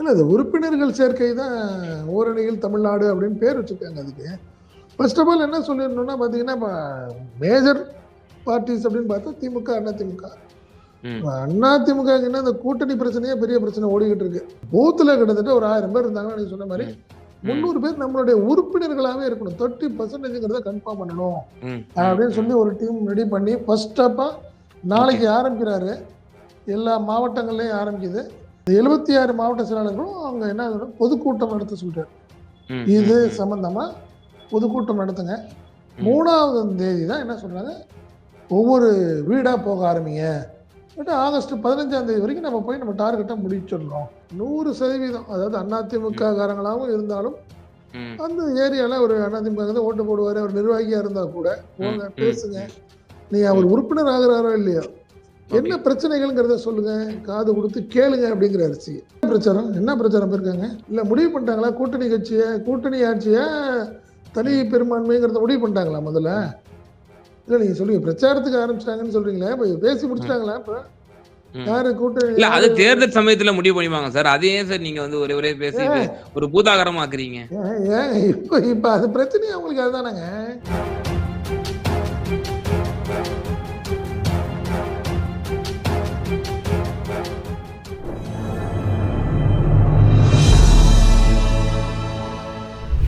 இல்லை அது உறுப்பினர்கள் சேர்க்கை தான் ஓரணியில் தமிழ்நாடு அப்படின்னு பேர் வச்சுருக்காங்க அதுக்கு. ஃபர்ஸ்ட் ஆஃப் ஆல் என்ன சொல்லிடணும்னா பார்த்தீங்கன்னா இப்போ மேஜர் பார்ட்டிஸ் அப்படின்னு பார்த்தா திமுக அண்ணா திமுக. அண்ணா திமுக என்ன இந்த கூட்டணி பிரச்சனையே பெரிய பிரச்சனை ஓடிக்கிட்டு இருக்கு. பூத்தில் கிட்டத்தட்ட ஒரு ஆயிரம் பேர் இருந்தாங்கன்னா நீங்க சொன்ன மாதிரி முந்நூறு பேர் நம்மளுடைய உறுப்பினர்களாகவே இருக்கணும். தேர்ட்டி பர்சன்டேஜ்ங்கிறத கன்ஃபார்ம் பண்ணணும். அப்படின்னு சொல்லி ஒரு டீம் ரெடி பண்ணி ஃபர்ஸ்ட் ஸ்டாப்பாக நாளைக்கு ஆரம்பிக்கிறாரு. எல்லா மாவட்டங்கள்லையும் ஆரம்பிக்குது. எழுபத்தி ஆறு மாவட்ட செயலாளர்களும் அவங்க என்ன பொதுக்கூட்டம் நடத்த சொல்றாரு. இது சம்பந்தமா பொதுக்கூட்டம் நடத்துங்க. மூணாவது தேதி தான் என்ன சொல்றாங்க? ஒவ்வொரு வீடா போக ஆரம்பிங்க. பட் ஆகஸ்ட் பதினஞ்சாம் தேதி வரைக்கும் நம்ம போய் நம்ம டார்கெட்டை முடிச்சிடணும். நூறு சதவீதம் அதாவது அதிமுக காரங்களாகவும் இருந்தாலும் அந்த ஏரியாவில் ஒரு அதிமுக ஓட்டு போடுவார் ஒரு நிர்வாகியாக இருந்தால் கூட. போங்க பேசுங்க. நீ அவர் உறுப்பினர் ஆகுறாரோ இல்லையோ என்ன பிரச்சனைகள்ங்கிறத சொல்லுங்க. காது கொடுத்து கேளுங்க அப்படிங்கிற அரிசி. பிரச்சாரம்? என்ன பிரச்சாரம் போயிருக்காங்க இல்லை முடிவு பண்ணிட்டாங்களா? கூட்டணி கட்சியை கூட்டணி ஆட்சியை தனி பெரும்பான்மைங்கிறத முடிவு பண்ணிட்டாங்களா முதல்ல? இல்லை நீங்கள் சொல்லுங்க பிரச்சாரத்துக்கு ஆரம்பிச்சிட்டாங்கன்னு சொல்றீங்களே இப்போ பேசி முடிச்சிட்டாங்களா இப்போ இல்ல அது தேர்தல் சமயத்துல முடிவு பண்ணிப்பாங்க சார். அது சார் நீங்க வந்து ஒரே ஒரே பேசி ஒரு பூதாகரமாக்குறீங்க? இப்போ இப்போ அது பிரச்சனையே அவங்களுக்கு அதுதானங்க.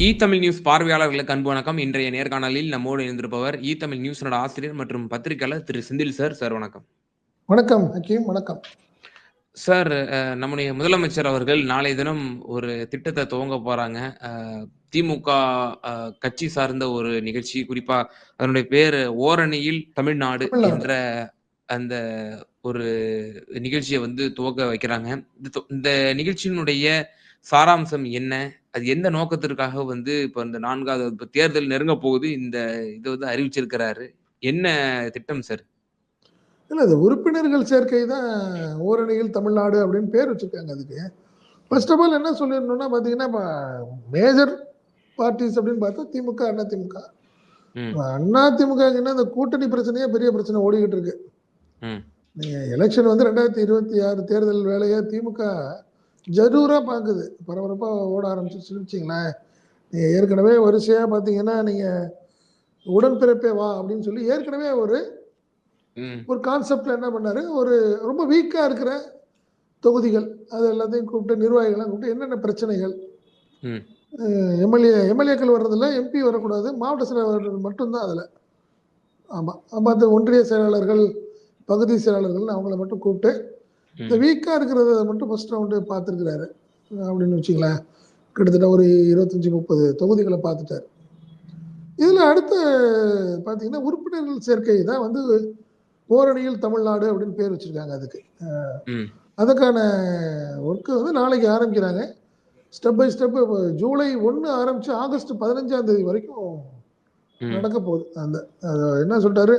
இ தமிழ் நியூஸ் பார்வையாளர்களுக்கு அன்பு வணக்கம். இன்றைய நேர்காணலில் நம்மோடு இணைந்திருப்பவர் இ தமிழ் நியூஸனோட ஆசிரியர் மற்றும் பத்திரிகையாளர் திரு செந்தில் சார். சார் வணக்கம். வணக்கம் வணக்கம். சார் நம்முடைய முதலமைச்சர் அவர்கள் நாளை தினம் ஒரு திட்டத்தை துவங்க போறாங்க. திமுக கட்சி சார்ந்த ஒரு நிகழ்ச்சி குறிப்பா அதனுடைய பேர் ஓரணியில் தமிழ்நாடு. என்ற அந்த ஒரு நிகழ்ச்சியை வந்து துவக்க வைக்கிறாங்க. இந்த நிகழ்ச்சியினுடைய சாராம்சம் என்ன? அது எந்த நோக்கத்திற்காக வந்து இப்ப இந்த நான்காவது இப்ப தேர்தல் நெருங்க போகுது? இந்த இதை வந்து அறிவிச்சிருக்கிறாரு. என்ன திட்டம் சார் இல்லை அது உறுப்பினர்கள் சேர்க்கை தான் ஓரணியில் தமிழ்நாடு அப்படின்னு பேர் வச்சுருக்காங்க அதுக்கு. ஃபர்ஸ்ட் ஆஃப் ஆல் என்ன சொல்லிடணும்னா பார்த்தீங்கன்னா இப்போ மேஜர் பார்ட்டிஸ் அப்படின்னு பார்த்தா திமுக அண்ணா திமுக. அண்ணா திமுக என்ன இந்த கூட்டணி பிரச்சனையே பெரிய பிரச்சனை ஓடிக்கிட்டு இருக்கு. ம், நீங்கள் எலெக்ஷன் வந்து ரெண்டாயிரத்தி இருபத்தி ஆறு தேர்தல் வேலையை திமுக ஜரூராக பார்க்குது பரபரப்பாக ஓட ஆரம்பிச்சிருச்சுன்னு வச்சிங்களேன் நீங்கள் ஏற்கனவே வரிசையாக பார்த்தீங்கன்னா நீங்கள் உடன்பிறப்பே வா அப்படின்னு சொல்லி ஏற்கனவே ஒரு ஒரு கான்செப்ட்ல என்ன பண்ணாரு? ஒரு ரொம்ப வீக்காக இருக்கிற தொகுதிகள் அது எல்லாத்தையும் கூப்பிட்டு நிர்வாகிகள்லாம் கூப்பிட்டு என்னென்ன பிரச்சனைகள்? எம்எல்ஏ எம்எல்ஏக்கள் வர்றதில்ல எம்பி வரக்கூடாது மாவட்ட செயலாளர்கள் மட்டும்தான் அதில். ஆமாம் மற்ற ஒன்றிய செயலாளர்கள் பகுதி செயலாளர்கள் அவங்கள மட்டும் கூப்பிட்டு இந்த வீக்காக இருக்கிறத மட்டும் ஃபர்ஸ்ட் ரவுண்டு பார்த்துருக்குறாரு. அப்படின்னு வச்சுங்களேன் கிட்டத்தட்ட ஒரு இருபத்தஞ்சி முப்பது தொகுதிகளை பார்த்துட்டாரு. இதில் அடுத்து பார்த்தீங்கன்னா உறுப்பினர்கள் சேர்க்கை தான் வந்து ஓரணியில் தமிழ்நாடு அப்படின்னு பேர் வச்சுருக்காங்க அதுக்கு. அதுக்கான ஒர்க்கு வந்து நாளைக்கு ஆரம்பிக்கிறாங்க. ஸ்டெப் பை ஸ்டெப் ஜூலை ஒன்று ஆரம்பித்து ஆகஸ்ட் பதினஞ்சாம் தேதி வரைக்கும். நடக்க போகுது. அந்த என்ன சொல்லிட்டாரு?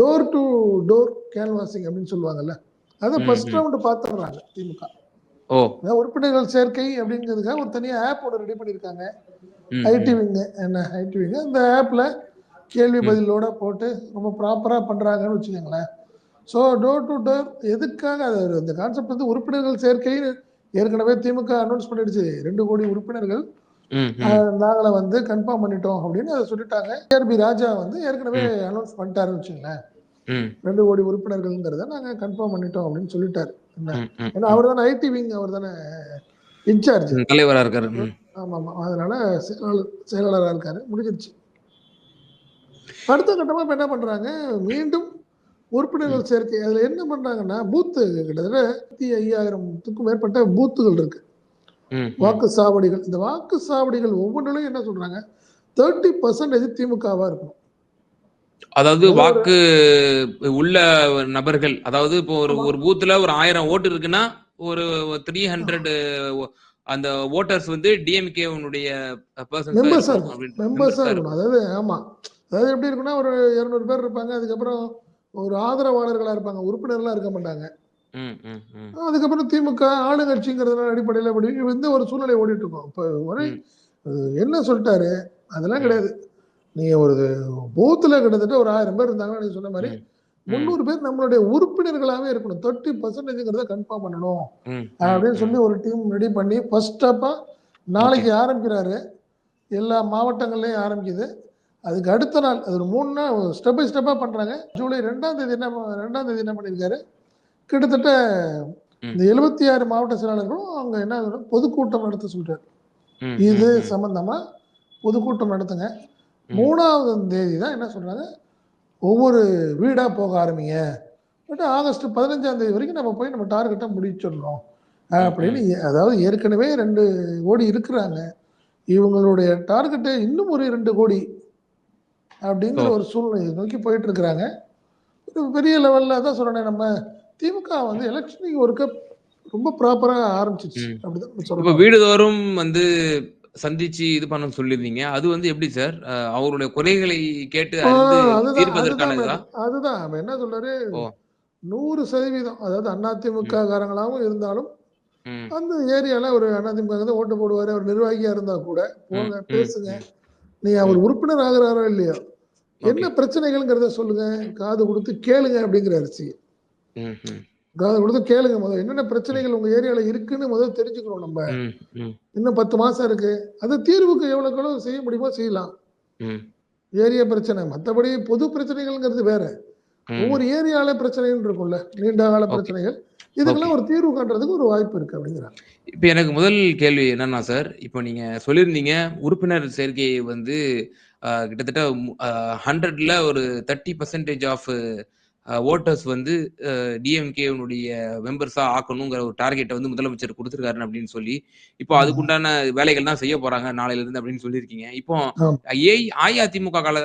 டோர் டு டோர் கேன்வாசிங் அப்படின்னு சொல்லுவாங்கல்ல. அதை ம், ஃபர்ஸ்ட். ரவுண்டு பார்த்துடுறாங்க திமுக. ஓ. அதாவது உறுப்பினர்கள் சேர்க்கை அப்படிங்கிறதுக்காக ஒரு தனியாக ஆப் ஒன்று ரெடி பண்ணியிருக்காங்க. ஐடி விங்கு என்ன ஐடி விங்கு அந்த ஆப்பில் கேள்வி. பதிலோட போட்டு ரொம்ப ப்ராப்பராக பண்ணுறாங்கன்னு வச்சுக்கோங்களேன். ஸோ டோர் டு டோர் எதுக்காக அது இந்த கான்செப்ட் வந்து உறுப்பினர்கள் சேர்க்கை ஏற்கனவே திமுக அனௌன்ஸ் பண்ணிடுச்சு. ரெண்டு கோடி உறுப்பினர்கள் நாங்கள வந்து கன்ஃபார்ம் பண்ணிட்டோம் அப்படின்னு அதை சொல்லிட்டாங்க. ஏஆர்பி ராஜா வந்து ஏற்கனவே அனௌன்ஸ் பண்ணிட்டாருன்னு வச்சுங்களேன் ரெண்டு கோடி உறுப்பினர்கள்ங்கிறத நாங்கள் கன்ஃபார்ம் பண்ணிட்டோம் அப்படின்னு சொல்லிட்டாரு. ஏன்னா அவர் தானே ஐடி விங் அவர் தானே இன்சார்ஜ் ம், தலைவரா இருக்காரு. ஆமாம் ஆமாம். அதனால செயலாளர் செயலாளராக இருக்காரு. முடிஞ்சிருச்சு. அடுத்த கட்டமாக இப்போ என்ன பண்ணுறாங்க மீண்டும் உறுப்பினர்கள் சேர்க்கை. அதில் என்ன பண்ணுறாங்கன்னா பூத்து கிட்டத்தட்ட ஐயாயிரத்துக்கும் மேற்பட்ட பூத்துகள் இருக்கு. வாக்கு சாவடிகள். இந்த வாக்கு சாவடிகள் ஒவ்வொன்றிலையும் என்ன சொல்றாங்க? தேர்ட்டி பர்சன்டேஜ் திமுகவா இருக்கணும். அதாவது வாக்கு உள்ள நபர்கள் அதாவது இப்போ ஒரு. ஒரு பூத்துல ஒரு ஆயிரம் ஓட்டு இருக்குன்னா ஒரு த்ரீ ஹண்ட்ரட் அந்த ஓட்டர்ஸ் வந்து டிஎம்கே உன்னுடைய மெம்பர்ஸா இருக்கணும். அதாவது ஆமா. அதாவது எப்படி இருக்குன்னா ஒரு இருநூறு பேர் இருப்பாங்க அதுக்கப்புறம் ஒரு ஆதரவாளர்களா இருப்பாங்க உறுப்பினர்களா இருக்க மாட்டாங்க. அதுக்கப்புறம் திமுக ஆளுங்கட்சிங்கிறதுனால அடிப்படையில் அப்படி வந்து ஒரு சூழ்நிலை ஓடிட்டு இருக்கோம். இப்போ ஒரே என்ன சொல்லிட்டாரு? அதெல்லாம். கிடையாது. நீங்க ஒரு பூத்துல கிட்டத்தட்ட ஒரு ஆயிரம் பேர் இருந்தாங்கன்னா நீங்க சொன்ன மாதிரி. முந்நூறு பேர் நம்மளுடைய உறுப்பினர்களாவே இருக்கணும். தேர்ட்டி பர்சன்டேஜ்ங்கிறத கன்ஃபார்ம் பண்ணணும். அப்படின்னு. சொல்லி ஒரு டீம் ரெடி பண்ணி ஃபர்ஸ்ட் ஸ்டெப்பா நாளைக்கு ஆரம்பிக்கிறாரு. எல்லா மாவட்டங்கள்லயும் ஆரம்பிக்குது. அதுக்கு அடுத்த நாள் அது ஒரு மூணு நாள் ஸ்டெப் பை ஸ்டெப்பாக பண்ணுறாங்க ஜூலை ரெண்டாம் தேதி என்ன ரெண்டாம் தேதி என்ன பண்ணியிருக்காரு? கிட்டத்தட்ட. இந்த எழுபத்தி ஆறு மாவட்ட செயலாளர்களும் அவங்க என்ன பொதுக்கூட்டம் நடத்த சொல்றாரு. ம், இது. சம்பந்தமா பொதுக்கூட்டம் நடத்துங்க. மூணாவது தேதி தான் என்ன சொல்றாங்க? ஒவ்வொரு வீடா போக ஆரம்பிங்க. பட் ஆகஸ்ட் பதினஞ்சாம் தேதி வரைக்கும் நம்ம போய் நம்ம டார்கெட்டை முடிச்சிடணும் அப்படின்னு அதாவது ஏற்கனவே ரெண்டு கோடி இருக்கிறாங்க. இவங்களுடைய டார்கெட்டு இன்னும் ஒரு ரெண்டு கோடி அப்படிங்கிற. ஒரு சூழ்நிலை நோக்கி போயிட்டு இருக்கிறாங்க. ஒரு பெரிய லெவல்ல தான் சொல்றேன் நம்ம திமுக வந்து எலெக்ஷனுக்கு ஒருக்க ரொம்ப ப்ராப்பரா ஆரம்பிச்சிச்சு. அப்படிதான் வீடுதோறும் வந்து சந்திச்சு இது பண்ண சொல்லியிருந்தீங்க. அது வந்து எப்படி சார்? அவருடைய குறைகளை கேட்டு தீர்ப்பதற்கானதா. அதுதான் அவன் என்ன சொல்றாரு. நூறு சதவீதம் அதாவது அதிமுக காரங்களாவும் இருந்தாலும் அந்த ஏரியால ஒரு அதிமுக தான் ஓட்டு போடுவாரு அவர் நிர்வாகியா இருந்தா கூட. போங்க பேசுங்க. நீ அவர் உறுப்பினர் ஆகுறாரோ இல்லையோ? என்ன. பிரச்சனைகள்ங்கிறத சொல்லுங்க காது கொடுத்து கேளுங்க அப்படிங்கிறாரு சி காது கொடுத்து கேளுங்க முதல்ல. என்னென்ன பிரச்சனைகள் உங்க ஏரியால இருக்குன்னு முதல்ல தெரிஞ்சுக்கணும் நம்ம. இன்னும் பத்து மாசம் இருக்கு. அது தீர்வுக்கு எவ்வளவுக்கு எவ்வளவு செய்ய முடியுமோ செய்யலாம். ஏரியா பிரச்சனை. மற்றபடி பொது பிரச்சனைகள்ங்கிறது வேற. ஒவ்வொரு ஏரியால பிரச்சனைகள் இருக்கும்ல. நீண்ட கால. பிரச்சனைகள். இதுக்கெல்லாம் ஒரு தீர்வு காண்றதுக்கு ஒரு வாய்ப்பு இருக்கு அப்படிங்கிறாங்க இப்ப எனக்கு முதல் கேள்வி என்னன்னா சார் இப்போ நீங்க சொல்லியிருந்தீங்க உறுப்பினர் சேர்க்கையை வந்து கிட்டத்தட்ட ஹண்ட்ரட்ல ஒரு தேர்ட்டி பர்சன்டேஜ் ஆஃப் ஓட்டர்ஸ் வந்து டிஎம்கேனுடைய மெம்பர்ஸா ஆக்கணுங்கிற ஒரு டார்கெட்டை வந்து முதலமைச்சர் கொடுத்துருக்காரு அப்படின்னு சொல்லி இப்போ. அதுக்குண்டான வேலைகள் தான் செய்ய போறாங்க நாளையில இருந்து அப்படின்னு சொல்லியிருக்கீங்க. இப்போ. ஏ அஇஅதிமுக கால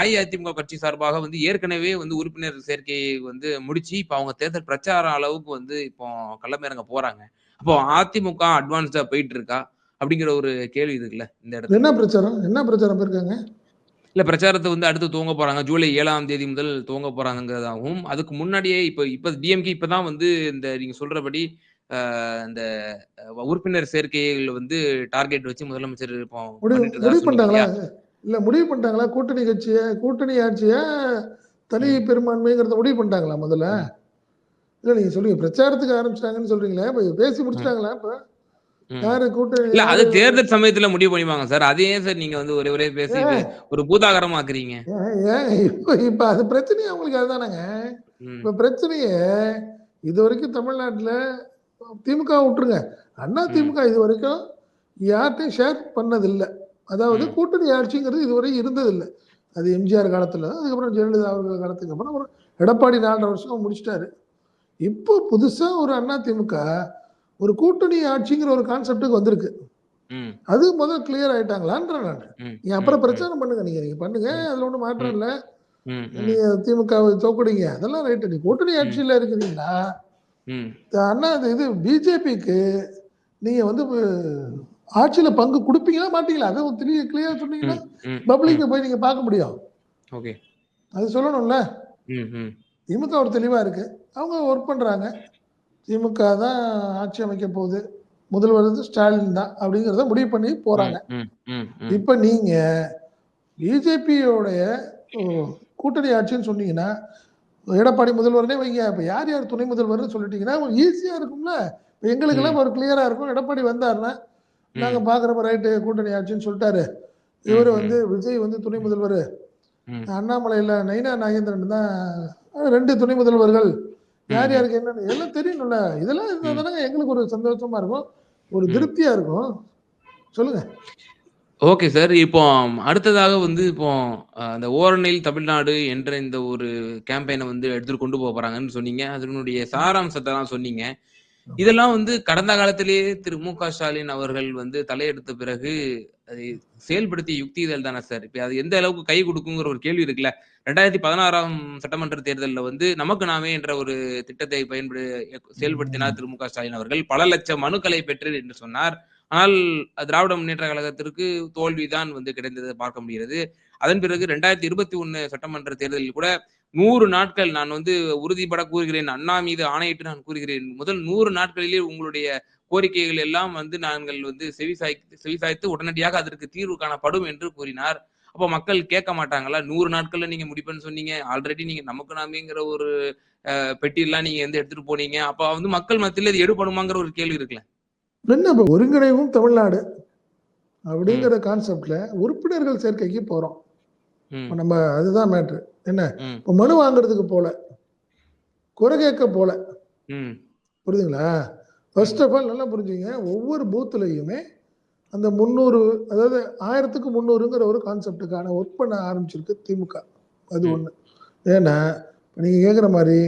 அஇஅதிமுக கட்சி சார்பாக வந்து ஏற்கனவே வந்து உறுப்பினர் சேர்க்கையை வந்து முடிச்சு இப்போ அவங்க தேர்தல் பிரச்சாரம் அளவுக்கு வந்து இப்போ களமிறங்க போறாங்க. அப்போ அதிமுக அட்வான்ஸ்டா போயிட்டு இருக்கா? அப்படிங்கிற ஒரு கேள்வி இருக்குல்ல இந்த இடத்துல. என்ன பிரச்சாரம்? என்ன பிரச்சாரம் போயிருக்காங்க? இல்ல பிரச்சாரத்தை வந்து அடுத்து துவங்க போறாங்க ஜூலை ஏழாம் தேதி முதல் துவங்க போறாங்கிறதாகவும் அதுக்கு முன்னாடியே இப்ப இப்ப டிஎம்கே இப்பதான் வந்து இந்த நீங்க சொல்றபடி இந்த உறுப்பினர் சேர்க்கைகள் வந்து டார்கெட் வச்சு முதலமைச்சர் முடிவு பண்ணிட்டாங்களா? இல்ல முடிவு பண்ணிட்டாங்களா கூட்டணி கட்சிய கூட்டணி ஆட்சிய தனி. பெரும்பான்மைங்கிறத முடிவு பண்ணிட்டாங்களா முதல்ல. இல்ல நீங்க சொல்லுங்க பிரச்சாரத்துக்கு ஆரம்பிச்சிட்டாங்கன்னு சொல்றீங்களே இப்ப பேசி முடிச்சிட்டாங்களா இப்ப இல்ல அது தேர்தல் சமயத்துல முடிவு பண்ணிவாங்க சார். அதே சார் நீங்க வந்து ஒரே ஒரே பேசி ஒரு பூதாகரமாக்குறீங்க. இப்ப இப்ப அது பிரச்சனையே அவங்களுக்கு அதுதானங்க. இப்ப பிரச்சனையே இது வரைக்கும் தமிழ்நாட்டுல திமுக விட்டுருங்க. அண்ணா திமுக இது வரைக்கும் யார்கிட்டையும் ஷேர் பண்ணதில்லை. அதாவது கூட்டணி ஆட்சிங்கிறது இதுவரை இருந்ததில்லை. அது எம்ஜிஆர் காலத்துல. அதுக்கப்புறம் ஜெயலலிதா அவர்கள் காலத்துக்கு அப்புறம் எடப்பாடி நாலரை வருஷம் முடிச்சிட்டாரு. இப்போ புதுசா ஒரு அண்ணா திமுக ஒரு கூட்டணி ஆட்சிங்கிற ஒரு கான்செப்டுக்கு வந்திருக்கு. அது முதல்ல கிளியர் ஆயிட்டாங்களான்ற நான். நீங்க அப்புறம் ம், பிரச்சாரம் பண்ணுங்க. நீங்க நீங்க பண்ணுங்க. அதுல ஒன்றும் மாற்றம் இல்லை. நீங்க திமுகவை தோக்குறீங்க அதெல்லாம் ரைட்டு நீ கூட்டணி ஆட்சியில இருக்கிறீங்களா? அண்ணா இது- இது பிஜேபிக்கு நீங்க வந்து ஆட்சியில பங்கு கொடுப்பீங்களா மாட்டீங்களா? அதை தெளிய கிளியர் சொன்னீங்கன்னா. பப்ளிக்கை போய் நீங்க பார்க்க முடியும். ஓகே. அது சொல்லணும்ல. திமுக ஒரு தெளிவா இருக்கு. அவங்க ஒர்க் பண்றாங்க. திமுக தான் ஆட்சி அமைக்க போகுது. முதல்வர் வந்து ஸ்டாலின் தான் அப்படிங்கிறத முடிவு பண்ணி போறாங்க. இப்ப நீங்க பிஜேபியோடைய கூட்டணி ஆட்சின்னு சொன்னீங்கன்னா எடப்பாடி முதல்வர்னே வைங்க. இப்ப யார் யார் துணை முதல்வர்னு சொல்லிட்டீங்கன்னா ஈஸியா இருக்கும்ல. இப்ப எங்களுக்கெல்லாம் ஒரு கிளியரா இருக்கும். எடப்பாடி வந்தாருன்னா ம், நாங்க பாக்குறப்ப ரைட்டு கூட்டணி ஆட்சின்னு சொல்லிட்டாரு. இவரு வந்து விஜய் வந்து துணை முதல்வர். அண்ணாமலையில நைனா நாகேந்திரன் தான் ரெண்டு துணை முதல்வர்கள். யார் யாருக்கு என்னன்னு எல்லாம் தெரியணும்ல. இதெல்லாம் இருந்தா எங்களுக்கு ஒரு சந்தோஷமா இருக்கும். ஒரு. திருப்தியா இருக்கும். சொல்லுங்க. Okay sir. இப்போ அடுத்ததாக வந்து இப்போ அந்த ஓரணில் தமிழ்நாடு என்ற இந்த ஒரு கேம்பெயினை வந்து எடுத்துட்டு கொண்டு போக போறாங்கன்னு சொன்னீங்க. அதனுடைய சாராம்சத்தை தான் சொன்னீங்க. இதெல்லாம் வந்து கடந்த காலத்திலேயே திரு மு க ஸ்டாலின் அவர்கள் வந்து தலையெடுத்த பிறகு அதை செயல்படுத்திய யுக்தி இதழ் தானே சார்? இப்ப அது எந்த அளவுக்கு கை கொடுக்குங்கிற ஒரு கேள்வி இருக்குல்ல. ரெண்டாயிரத்தி பதினாறாம் சட்டமன்ற தேர்தலில் வந்து நமக்கு நாமே என்ற ஒரு திட்டத்தை பயன்படு செயல்படுத்தினார் திரு மு ஸ்டாலின் அவர்கள். பல லட்சம் மனுக்களை பெற்று என்று சொன்னார். ஆனால் திராவிட முன்னேற்ற கழகத்திற்கு தோல்விதான் வந்து கிடைந்ததை பார்க்க முடிகிறது. அதன் பிறகு ரெண்டாயிரத்தி இருபத்தி ஒன்னு சட்டமன்ற தேர்தலில் கூட நூறு நாட்கள் நான் வந்து உறுதிபட கூறுகிறேன். அண்ணா மீது ஆணையிட்டு நான் கூறுகிறேன். முதல் நூறு நாட்களிலே உங்களுடைய கோரிக்கைகள் எல்லாம் வந்து நாங்கள் வந்து செவிசாய் செவிசாய்த்து உடனடியாக அதற்கு தீர்வு காணப்படும் என்று கூறினார். அப்போ மக்கள் கேட்க மாட்டாங்களா? நூறு நாட்கள்ல நீங்க முடிப்பேன்னு சொன்னீங்க. ஆல்ரெடி நீங்க நமக்கு நாமேங்கிற ஒரு பெட்டியெல்லாம் நீங்க வந்து எடுத்துட்டு போனீங்க. அப்ப வந்து மக்கள் மத்தியில இது எடுபடுமாங்கிற ஒரு கேள்வி இருக்குல்ல. என்ன இப்போ ஒருங்கிணைவும் தமிழ்நாடு அப்படிங்கிற கான்செப்ட்ல உறுப்பினர்கள் சேர்க்கைக்கு போறோம். நம்ம அதுதான் மேட்ரு என்ன? இப்போ மனு வாங்குறதுக்கு போல குறை கேட்க போல. புரியுதுங்களா? ஃபர்ஸ்ட் ஆஃப் ஆல் நல்லா புரிஞ்சுங்க. ஒவ்வொரு பூத்துலையுமே அந்த முந்நூறு அதாவது ஆயிரத்துக்கு முந்நூறுங்கிற ஒரு கான்செப்டுக்கான ஒர்க் பண்ண ஆரம்பிச்சிருக்கு திமுக. அது. ஒன்று ஏன்னா இப்போ நீங்கள் கேட்குற மாதிரி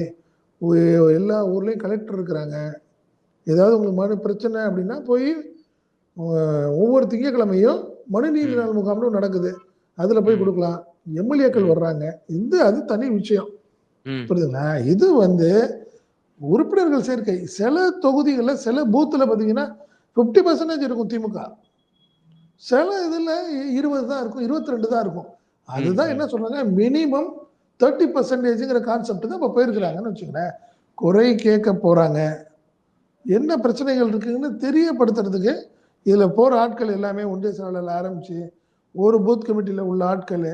எல்லா ஊர்லேயும் கலெக்டர் இருக்கிறாங்க. ஏதாவது உங்களுக்கு மனு பிரச்சனை அப்படின்னா போய் ஒவ்வொரு திங்கட்கிழமையும் மனுநீதி நாள் முகாம்னு நடக்குது. அதில் போய். கொடுக்கலாம். எம்எல்ஏக்கள். வர்றாங்க. இது அது தனி விஷயம். புரியுதுங்களா? இது வந்து உறுப்பினர்கள் சேர்க்கை. சில தொகுதிகளில் சில பூத்தில் பார்த்தீங்கன்னா ஃபிஃப்டி பர்சன்டேஜ் இருக்கும் திமுக. சில இதில் இருபது தான் இருக்கும் இருபத்தி ரெண்டு தான் இருக்கும் அதுதான். என்ன சொல்றாங்க மினிமம் தேர்ட்டி பர்சன்டேஜுங்கிற கான்செப்ட் தான் இப்போ போயிருக்கிறாங்கன்னு வச்சுக்கோங்களேன் குறை கேட்க போகிறாங்க என்ன பிரச்சனைகள் இருக்குன்னு தெரியப்படுத்துறதுக்கு இதில் போகிற ஆட்கள் எல்லாமே ஒன்றிய செயலாளர் ஆரம்பித்து ஒரு பூத் கமிட்டியில் உள்ள ஆட்கள்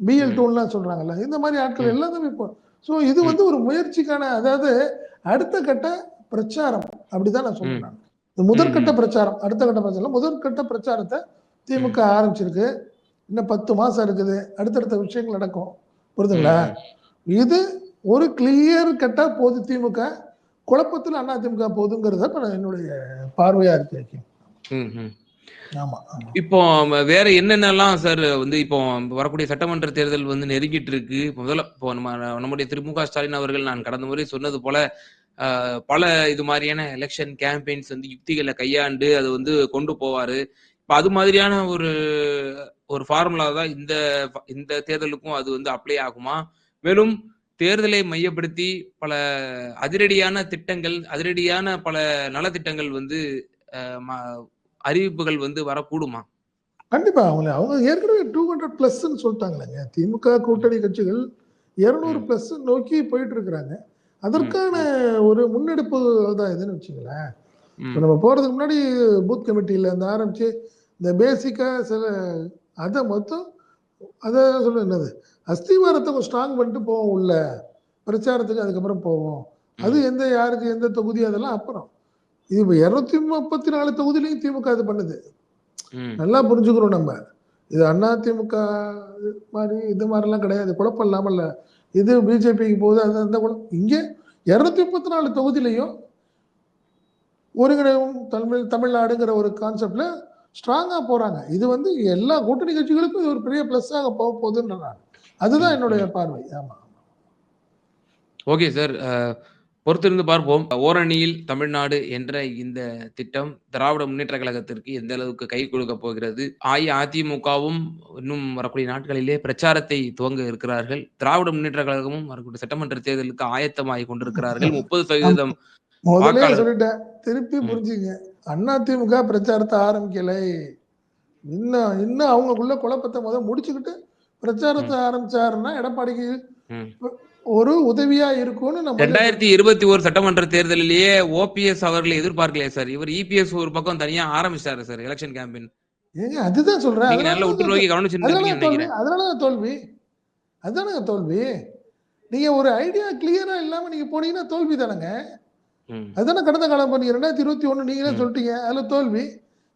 பிஎல். டூன்லாம் சொல்கிறாங்கல்ல இந்த மாதிரி ஆட்கள். எல்லாத்தையும் இப்போ ஸோ இது வந்து ஒரு முயற்சிக்கான அதாவது அடுத்த கட்ட பிரச்சாரம் அப்படிதான் நான். இந்த முதற்கட்ட பிரச்சாரம் அடுத்த கட்ட பிரச்சாரம் முதற்கட்ட பிரச்சாரத்தை திமுக ஆரம்பிச்சிருக்கு. இன்னும் பத்து மாசம் இருக்குது. அடுத்தடுத்த விஷயங்கள் நடக்கும். புரியுதுங்களா இது ஒரு கிளியர் கட்டா போகுது திமுக. குழப்பத்தில் அண்ணா திமுக போகுதுங்கிறத என்னுடைய பார்வையா இருக்கு இப்போ வேற என்னென்னலாம் சார் வந்து இப்போ வரக்கூடிய சட்டமன்ற தேர்தல் வந்து நெருங்கிட்டு இருக்கு முதல்ல இப்போ நம்ம நம்முடைய திரு. மு. க. ஸ்டாலின் அவர்கள் நான் கடந்த முறை சொன்னது போல ஆஹ், பல இது மாதிரியான எலெக்ஷன் கேம்பெயின்ஸ் வந்து யுக்திகளை கையாண்டு அதை வந்து கொண்டு போவாரு. இப்போ அது மாதிரியான ஒரு ஒரு ஃபார்முலா தான் இந்த இந்த தேர்தலுக்கும் அது வந்து அப்ளை ஆகுமா? மேலும் தேர்தலை மையப்படுத்தி பல அதிரடியான திட்டங்கள் அதிரடியான பல நலத்திட்டங்கள் வந்து அறிவிப்புகள் வந்து வரக்கூடுமா? கண்டிப்பா. அவங்க அவங்க ஏற்கனவே டூ ஹண்ட்ரட் பிளஸ்ன்னு சொல்லிட்டாங்களேங்க திமுக கூட்டணி கட்சிகள் இருநூறு. பிளஸ் நோக்கி போயிட்டு இருக்கிறாங்க. அதற்கான ஒரு முன்னெடுப்பு தான் இதுன்னு வச்சுங்களேன் நம்ம போகிறதுக்கு முன்னாடி பூத் கமிட்டியில் இந்த ஆரம்பித்து இந்த பேசிக்காக சில அதை மொத்தம் அதை சொல்ல என்னது? அஸ்திவாரத்தை கொஞ்சம் ஸ்ட்ராங் பண்ணிட்டு போவோம் உள்ள. பிரச்சாரத்துக்கு அதுக்கப்புறம் போவோம். அது எந்த யாருக்கு எந்த தொகுதி அதெல்லாம் அப்புறம். இது இப்போ இரநூத்தி முப்பத்தி நாலு தொகுதியிலையும் திமுக இது பண்ணுது. நல்லா புரிஞ்சுக்கிறோம் நம்ம. இது அண்ணா திமுக மாதிரி இது மாதிரிலாம் கிடையாது. குழப்பம் இல்லாமல் இது பிஜேபிக்கு போகுது அது அந்த குழப்பம் இங்கே இரநூத்தி முப்பத்தி நாலு தொகுதியிலையும் ஒருங்கிணைவும் தமிழ் தமிழ்நாடுங்கிற ஒரு கான்செப்ட்ல ஸ்ட்ராங்கா போறாங்க. இது வந்து எல்லா கூட்டணி கட்சிகளுக்கும் இது ஒரு பெரிய பிளஸ்ஸாக போக போகுதுன்ற நான் அதுதான் என்னுடைய பார்வை. ஆமா. Okay sir. பொறுத்திருந்து பார்ப்போம். ஓரணியில் தமிழ்நாடு என்ற இந்த திட்டம் திராவிட முன்னேற்ற கழகத்திற்கு எந்த அளவுக்கு கை கொடுக்க போகிறது? அஇஅதிமுகவும் இன்னும் வரக்கூடிய நாட்களிலே பிரச்சாரத்தை துவங்க இருக்கிறார்கள். திராவிட முன்னேற்ற கழகமும் வரக்கூடிய சட்டமன்ற தேர்தலுக்கு ஆயத்தமாகி கொண்டிருக்கிறார்கள். முப்பது சதவீதம் வாக்காளர். சொல்லிட்டேன். திருப்பி. புரிஞ்சுங்க. அண்ணா திமுக பிரச்சாரத்தை ஆரம்பிக்கலை. இன்னும் இன்னும் அவங்களுக்குள்ள குழப்பத்தை முதல் முடிச்சுக்கிட்டு பிரச்சாரத்தை ஆரம்பிச்சாருன்னா எடப்பாடிக்கு. ஒரு உதவியா இருக்கும்னு நம்ம ரெண்டாயிரத்தி இருபத்தி ஒரு சட்டமன்ற தேர்தலிலேயே ஓபிஎஸ் அவர்களை எதிர்பார்க்கலையே சார். இவர் இபிஎஸ் ஒரு பக்கம் தனியா ஆரம்பிச்சாரு சார் எலெக்ஷன் கேம்பெயின் ஏங்க அதுதான் சொல்றேன். நல்ல உற்று நோக்கி அதனால தோல்வி. அதுதானங்க தோல்வி. நீங்க ஒரு ஐடியா கிளியரா இல்லாம நீங்க போனீங்கன்னா தோல்வி தானங்க. அதுதானே கடந்த காலம் பண்ணீங்க ரெண்டாயிரத்தி இருபத்தி ஒண்ணு நீங்களே. சொல்லிட்டீங்க. அதுல தோல்வி.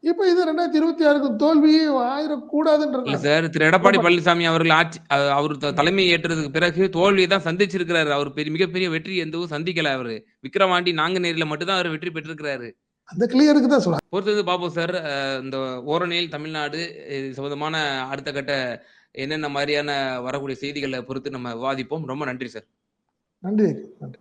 இப்ப இது ரெண்டாயிரத்தி இருபத்தி ஆறுக்கு தோல்வி ஆயிடக்கூடாதுன்ற சார் திரு எடப்பாடி பழனிசாமி அவர்கள் ஆட்சி அவர் தலைமை ஏற்றதுக்கு பிறகு தோல்வியை தான் சந்திச்சிருக்கிறாரு. அவர் பெரிய மிகப்பெரிய வெற்றி எதுவும் சந்திக்கல அவரு. விக்ரவாண்டி நாங்குநேரில மட்டும்தான் அவர் வெற்றி பெற்றிருக்கிறாரு. அந்த கிளியருக்கு தான் சொல்றேன் பொறுத்தது பார்ப்போம் சார். இந்த ஓரணியில் தமிழ்நாடு சம்பந்தமான அடுத்த கட்ட என்னென்ன மாதிரியான வரக்கூடிய செய்திகளை பொறுத்து நம்ம விவாதிப்போம். ரொம்ப நன்றி சார். நன்றி. நன்றி.